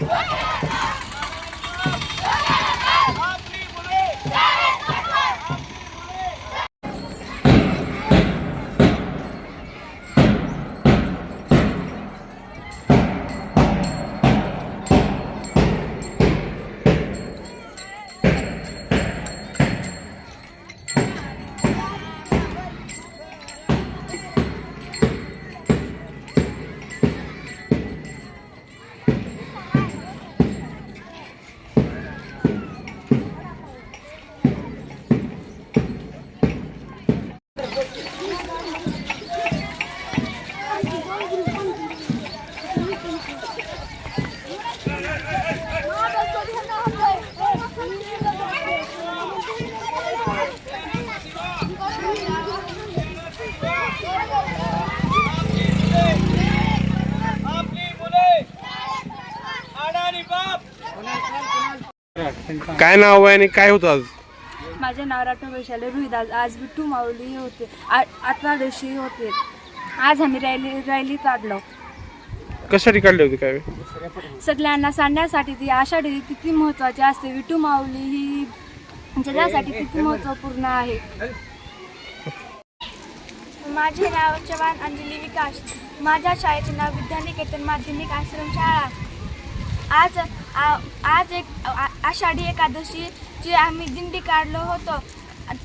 Yeah. काय नाव आहे आणि काय होतं आज? माझे नाव राठोड वैशाली रुईदास आज विठ्ठू माऊली होते. आ- अठरा दिवशी होते. आज आम्ही रॅली रॅली काढलो. कशासाठी काढली होती काय? सगळ्यांना सांगण्यासाठी ती आषाढी किती महत्त्वाची असते. विठू माऊली ही जगासाठी किती महत्त्वपूर्ण आहे. माझे नाव चव्हाण अंजली विकास. माझ्या शाळेचे नाव विद्यानिकेतन माध्यमिक आश्रम शाळा. आज आ- आज एक आ- आषाढी एकादशीची आम्ही दिंडी काढलो होतो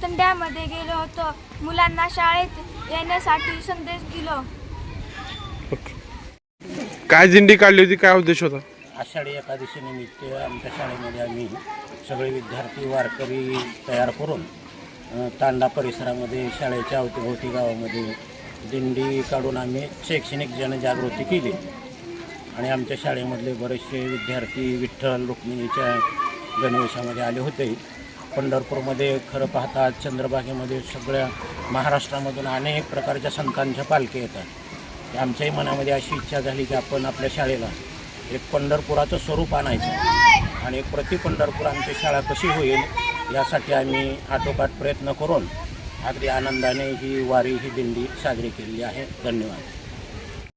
तंड्यामध्ये गेलो होतो मुलांना शाळेत येण्यासाठी संदेश दिलो. काय दिंडी काढली होती? काय उद्देश होता? आषाढी एकादशी निमित्त आमच्या शाळेमध्ये आम्ही सगळे विद्यार्थी वारकरी तयार करून तांडा परिसरामध्ये शाळेच्या अवतीभोवती गावामध्ये दिंडी काढून आम्ही शैक्षणिक जनजागृती केली. आणि आमच्या शाळेमधले बरेचसे विद्यार्थी विठ्ठल रुक्मिणीच्या गणवेशामध्ये आले होते. पंढरपूरमध्ये खरं पाहता चंद्रभागेमध्ये सगळ्या महाराष्ट्रामधून अनेक प्रकारच्या संतांच्या पालख्या येतात. आमच्याही मनामध्ये अशी इच्छा झाली की आपण आपल्या शाळेला एक पंढरपुराचं स्वरूप आणायचं आणि प्रति पंढरपूर आमची शाळा कशी होईल यासाठी आम्ही आटोकाट प्रयत्न करून अगदी आनंदाने ही वारी ही दिंडी साजरी केलेली आहे. धन्यवाद.